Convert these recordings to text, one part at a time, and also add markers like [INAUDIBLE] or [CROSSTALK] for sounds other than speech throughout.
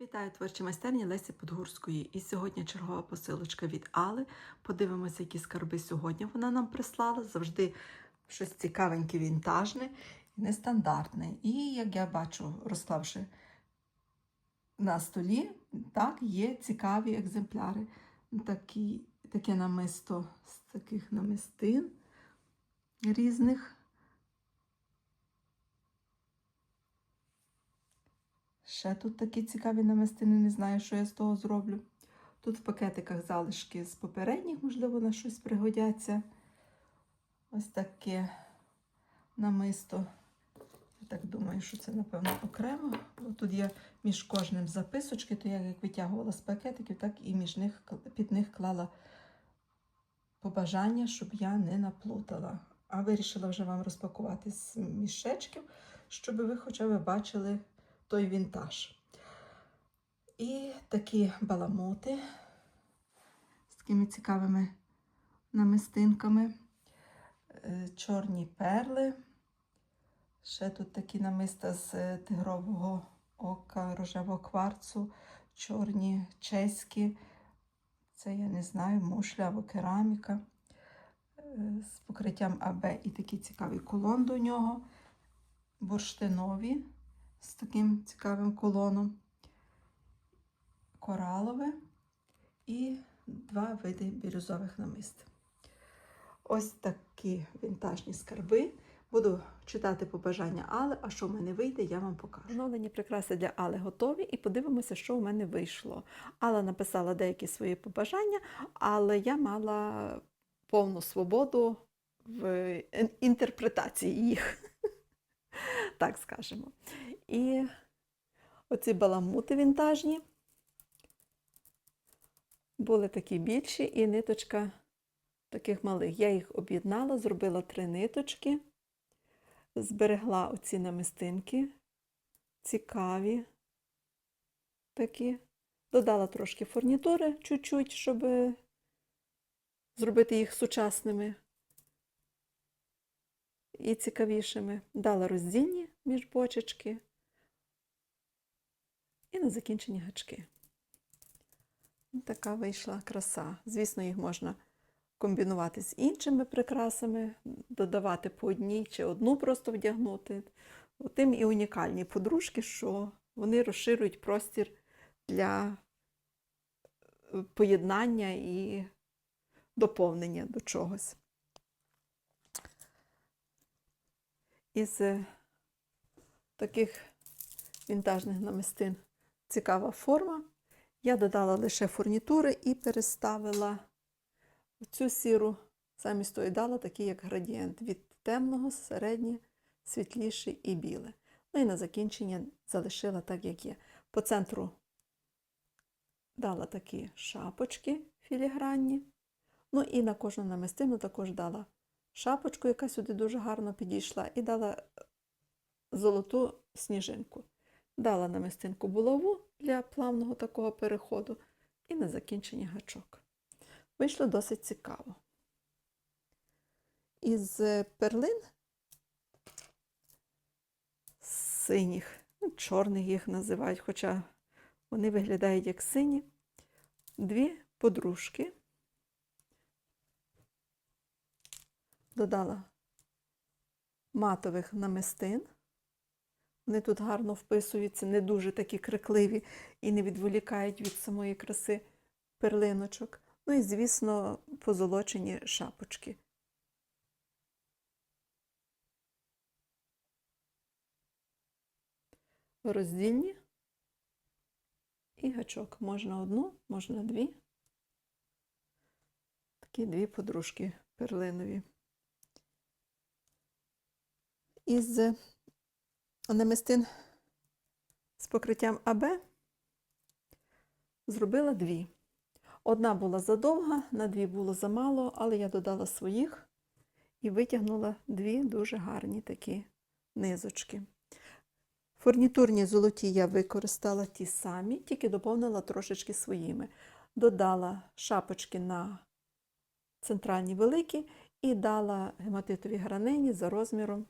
Вітаю творчі майстерні Лесі Подгурської. І сьогодні чергова посилочка від Али. Подивимося, які скарби сьогодні вона нам прислала. Завжди щось цікавеньке, вінтажне і нестандартне. І як я бачу, розклавши на столі, так, є цікаві екземпляри. Такі, таке намисто з таких намистин різних. Ще тут такі цікаві намистини, не знаю, що я з того зроблю. Тут в пакетиках залишки з попередніх, можливо, на щось пригодяться. Ось таке намисто. Я так думаю, що це, напевно, окремо. Бо тут є між кожним записочки, то я як витягувала з пакетиків, так і між них, під них клала побажання, щоб я не наплутала. А вирішила вже вам розпакувати з мішечків, щоб ви хоча б бачили той вінтаж. І такі баламоти з такими цікавими намистинками, Е, чорні перли. Ще тут такі намиста з е, тигрового ока, рожевого кварцу, чорні чеські. Це я не знаю, мушля або кераміка е, з покриттям АБ і такий цікавий колон до нього, бурштинові з таким цікавим колоном, коралове і два види бірюзових намист. Ось такі вінтажні скарби. Буду читати побажання Али, а що в мене вийде, я вам покажу. Оновлені прикраси для Али готові, і подивимося, що у мене вийшло. Алла написала деякі свої побажання, але я мала повну свободу в інтерпретації їх, [LAUGHS] так скажемо. І оці баламути вінтажні були такі більші, і ниточка таких малих. Я їх об'єднала, зробила три ниточки, зберегла оці намистинки, цікаві такі. Додала трошки фурнітури чуть-чуть, щоб зробити їх сучасними і цікавішими. Дала роздільні між бочечки і на закінчення гачки. Така вийшла краса. Звісно, їх можна комбінувати з іншими прикрасами, додавати по одній чи одну просто вдягнути. Тим і унікальні подружки, що вони розширюють простір для е, поєднання і доповнення до чогось. Із е, таких вінтажних намистин цікава форма. Я додала лише фурнітури і переставила цю сіру, замість тої дала такий, як градієнт, від темного, середнє, світліше і біле. Ну і на закінчення залишила так, як є. По центру дала такі шапочки філігранні. Ну і на кожну намистину також дала шапочку, яка сюди дуже гарно підійшла, і дала золоту сніжинку. Дала намистинку булаву для плавного такого переходу і на закінчення гачок. Вийшло досить цікаво. Із перлин синіх, ну, чорних їх називають, хоча вони виглядають як сині, дві подружки. Додала матових намистин. Вони тут гарно вписуються, не дуже такі крикливі і не відволікають від самої краси перлиночок. Ну і, звісно, позолочені шапочки. Роздільні і гачок. Можна одну, можна дві. Такі дві подружки перлинові. Із намистин з покриттям АБ зробила дві. Одна була задовга, на дві було замало, але я додала своїх і витягнула дві дуже гарні такі низочки. Фурнітурні золоті я використала ті самі, тільки доповнила трошечки своїми. Додала шапочки на центральні великі і дала гематитові гранині за розміром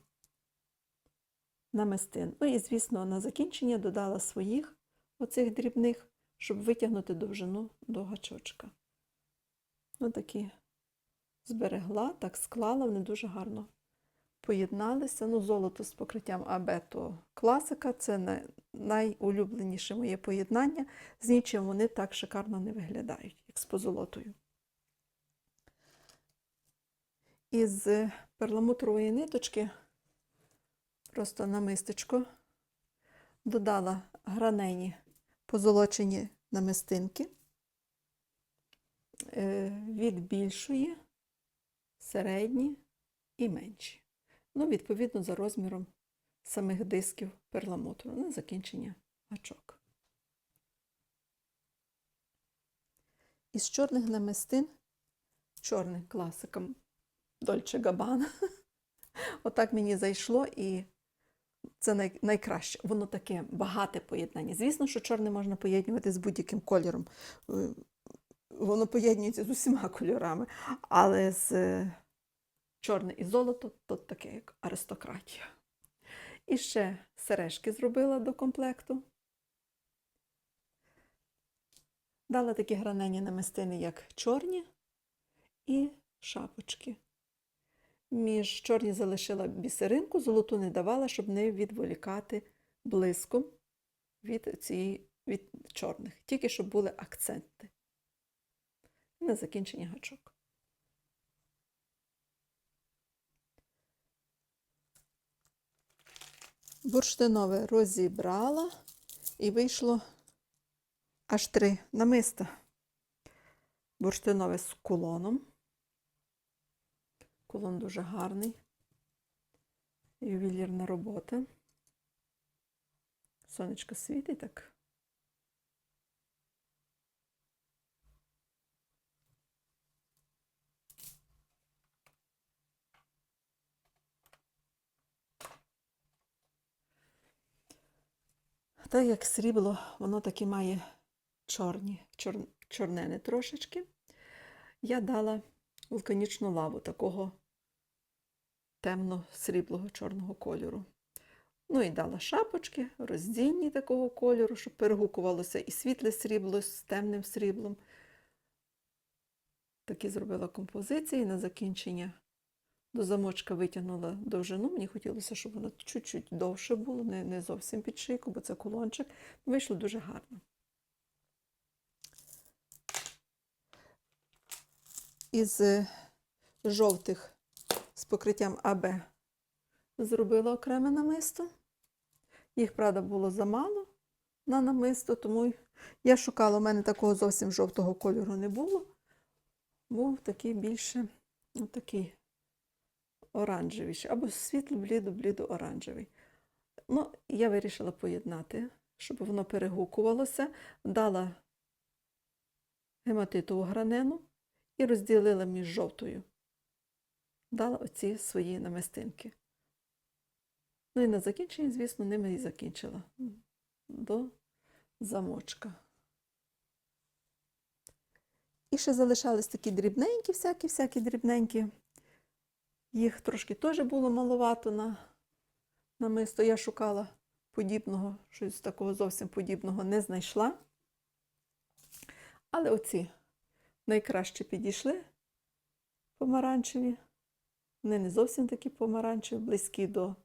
намистин. Ну і, звісно, на закінчення додала своїх оцих дрібних, щоб витягнути довжину до гачочка. Ну, такі зберегла, так склала, вони дуже гарно поєдналися. Ну, золото з покриттям АБ то класика, це найулюбленіше моє поєднання. З нічим вони так шикарно не виглядають, як з позолотою. Із перламутрової ниточки просто на мистечко додала гранені позолочені намистинки е, від більшої, середні і менші. Ну, відповідно, за розміром самих дисків перламутру на закінчення гачок. Із чорних намистин, чорним класиком Дольче Габана. Отак мені зайшло, і це най- найкраще. Воно таке багате поєднання. Звісно, що чорне можна поєднувати з будь-яким кольором. Е, Воно поєднується з усіма кольорами, але з е, чорне і золото то таке, як аристократія. І ще сережки зробила до комплекту. Дала такі гранені намистини, як чорні і шапочки. Між чорні залишила бісеринку, золоту не давала, щоб не відволікати блиском від, цієї, від чорних, тільки щоб були акценти. На закінчення гачок. Бурштинове розібрала і вийшло аж три намиста. Бурштинове з кулоном. Кулон дуже гарний. Ювелірна робота. Сонечко світить так. Так як срібло, воно таки має чорні, чор, чорнени трошечки. Я дала вулканічну лаву такого темно-сріблого чорного кольору. Ну і дала шапочки роздільні такого кольору, щоб перегукувалося і світле срібло з темним сріблом. Такі зробила композиції на закінчення. До замочка витягнула довжину. Мені хотілося, щоб воно чуть-чуть довше було, не, не зовсім під шийку, бо це кулончик. Вийшло дуже гарно. Із е, жовтих з покриттям АБ зробила окреме намисто. Їх, правда, було замало на намисто, тому я шукала, у мене такого зовсім жовтого кольору не було. Був такий більше ну, такий оранжевіший, або світло-блідо-блідо-оранжевий. Ну, я вирішила поєднати, щоб воно перегукувалося. Дала гематитову гранену і розділила між жовтою. Дала оці свої намистинки. Ну і на закінчення, звісно, ними і закінчила до замочка. І ще залишались такі дрібненькі, всякі-всякі дрібненькі. Їх трошки теж було маловато на намисто. Я шукала подібного, щось такого зовсім подібного не знайшла. Але оці найкраще підійшли помаранчеві. Вони не зовсім такі помаранчеві, близькі до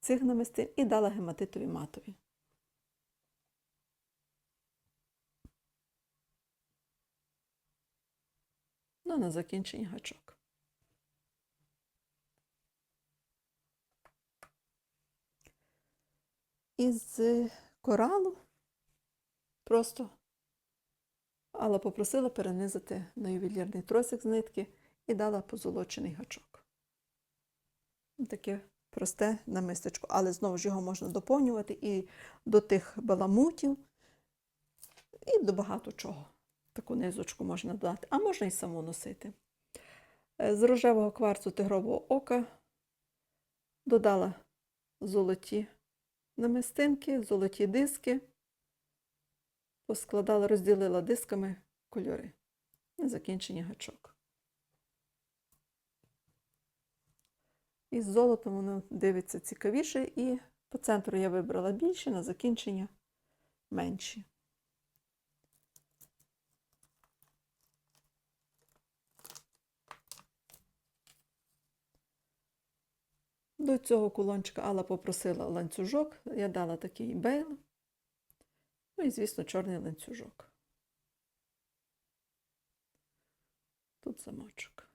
цих намистин, і дала гематитові матові. Ну, на закінчення гачок. Із коралу просто Алла попросила перенизати на ювелірний тросик з нитки і дала позолочений гачок. Таке просте намистечко, але знову ж його можна доповнювати і до тих баламутів, і до багато чого. Таку низочку можна додати, а можна і саму носити. Е, З рожевого кварцу тигрового ока додала золоті намистинки, золоті диски, поскладала, розділила дисками кольори. На закінчення гачок. І з золотом воно дивиться цікавіше. І по центру я вибрала більше, на закінчення менші. До цього кулончика Алла попросила ланцюжок, я дала такий бейл. Ну і, звісно, чорний ланцюжок. Тут замочок.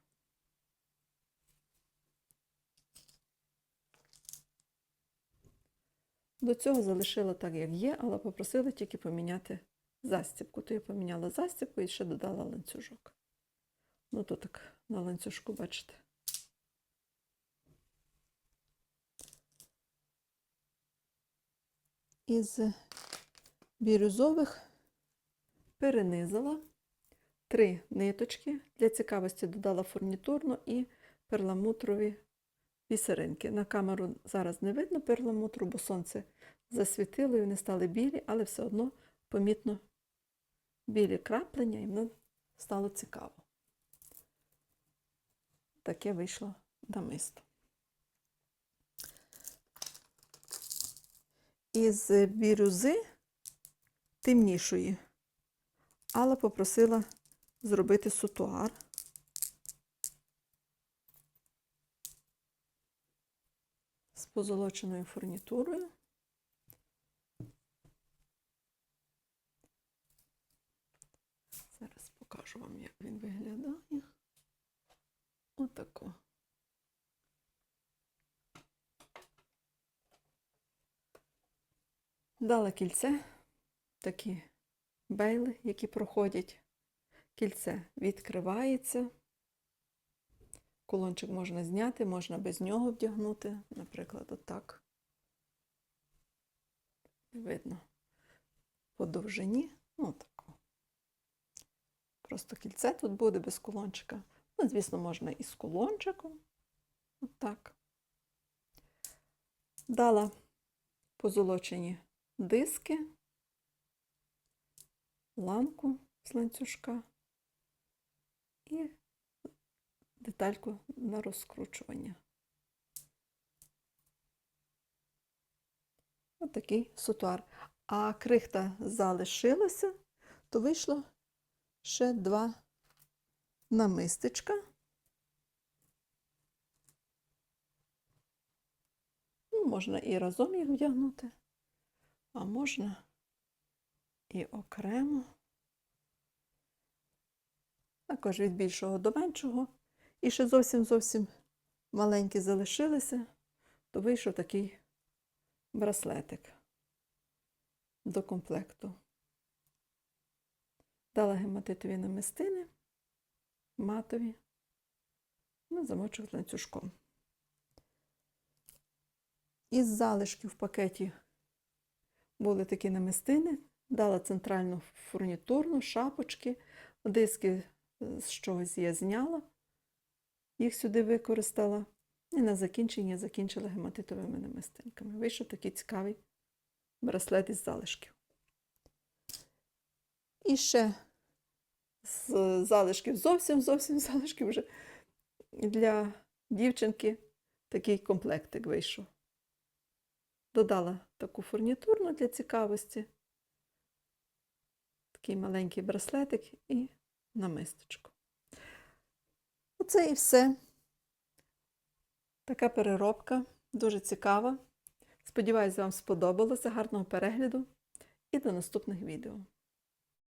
До цього залишила так, як є, але попросила тільки поміняти застібку. То я поміняла застібку і ще додала ланцюжок. Ну, то так на ланцюжку, бачите. Із бірюзових перенизила три ниточки. Для цікавості додала фурнітурну і перламутрові бісеринки. На камеру зараз не видно перламутру, бо сонце засвітило і вони стали білі, але все одно помітно білі краплення, і воно стало цікаво. Таке вийшло намисто. Із бірюзи темнішої, Алла попросила зробити сутуар. З позолоченою фурнітурою. Зараз покажу вам, як він виглядає. Отако. Дала кільце, такі бейли, які проходять. Кільце відкривається. Кулончик можна зняти, можна без нього вдягнути, наприклад, отак. Видно по довжині. Ну, тако. Просто кільце тут буде без кулончика. Ну, звісно, можна і з кулончиком. Отак. Дала позолочені диски, ламку з ланцюжка і детальку на розкручування. Отакий сутуар. А крихта залишилася, то вийшло ще два намистечка. Ну, можна і разом їх вдягнути, а можна і окремо. Також від більшого до меншого. І ще зовсім зовсім маленькі залишилися, то вийшов такий браслетик до комплекту. Дала гематитові намистини, матові, на замочок ланцюжком. Із залишків в пакеті були такі намистини, дала центральну фурнітурну, шапочки, диски з чогось я зняла їх сюди використала. І на закінчення закінчила гематитовими намистинками. Вийшов такий цікавий браслет із залишків. І ще з залишків, зовсім зовсім [LAUGHS] залишків вже для дівчинки такий комплектик вийшов. Додала таку фурнітурну для цікавості, такий маленький браслетик і намисточку. Оце і все. Така переробка, дуже цікава. Сподіваюсь, вам сподобалося. Гарного перегляду і до наступних відео.